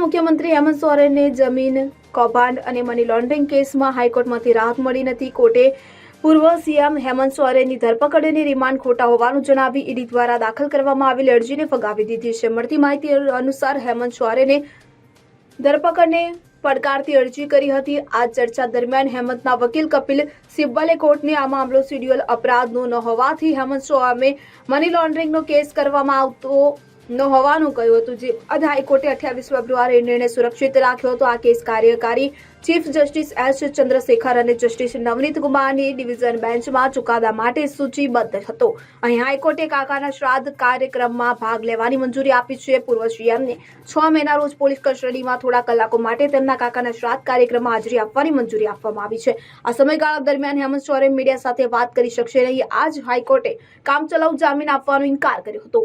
મુખ્યમંત્રી હેમંત સોરેનને જમીન, કૌભાંડ અને મની લોન્ડરિંગ કેસમાં હાઈકોર્ટમાંથી રાહત મળી નથી. કોર્ટે પૂર્વ સીએમ હેમંત સોરેનની ધરપકડ અને રિમાન્ડ ખોટા હોવાનું જણાવી ઈડી દ્વારા દાખલ કરવામાં આવેલી અરજીને ફગાવી દીધી છે. મળતી માહિતી અનુસાર હેમંત સોરેને ધરપકડને પડકારતી અરજી કરી હતી. આ ચર્ચા દરમિયાન હેમંતના વકીલ કપિલ સિબ્બલે કોર્ટને આ મામલો શિડ્યુઅલ અપરાધનો ન હોવાથી હેમંત સામે મની લોન્ડરિંગનો કેસ કરવામાં આવતો ન હોવાનું કહ્યું હતું. જે અદ હાઈકોર્ટે અઠ્યાવીસ ફેબ્રુઆરી નિર્ણય સુરક્ષિત રાખ્યો હતો. આ કેસ કાર્યકારી ચીફ જસ્ટિસ એસ ચંદ્રશેખર અને જસ્ટિસ નવનીત કુમારની ડિવિઝન બેન્ચમાં ચુકાદા માટે સૂચિબદ્ધ હતો. અહીં હાઈકોર્ટે કાકાના શ્રાદ્ધ કાર્યક્રમમાં ભાગ લેવાની મંજૂરી આપી છે. પૂર્વ સીએમને છ મહિના રોજ પોલીસ કસ્ટડીમાં થોડા કલાકો માટે તેમના કાકાના શ્રાદ્ધ કાર્યક્રમમાં હાજરી આપવાની મંજૂરી આપવામાં આવી છે. આ સમયગાળા દરમિયાન હેમંત સોરેન મીડિયા સાથે વાત કરી શકશે નહીં. આજ હાઈકોર્ટે કામચલાઉ જામીન આપવાનો ઇનકાર કર્યો હતો.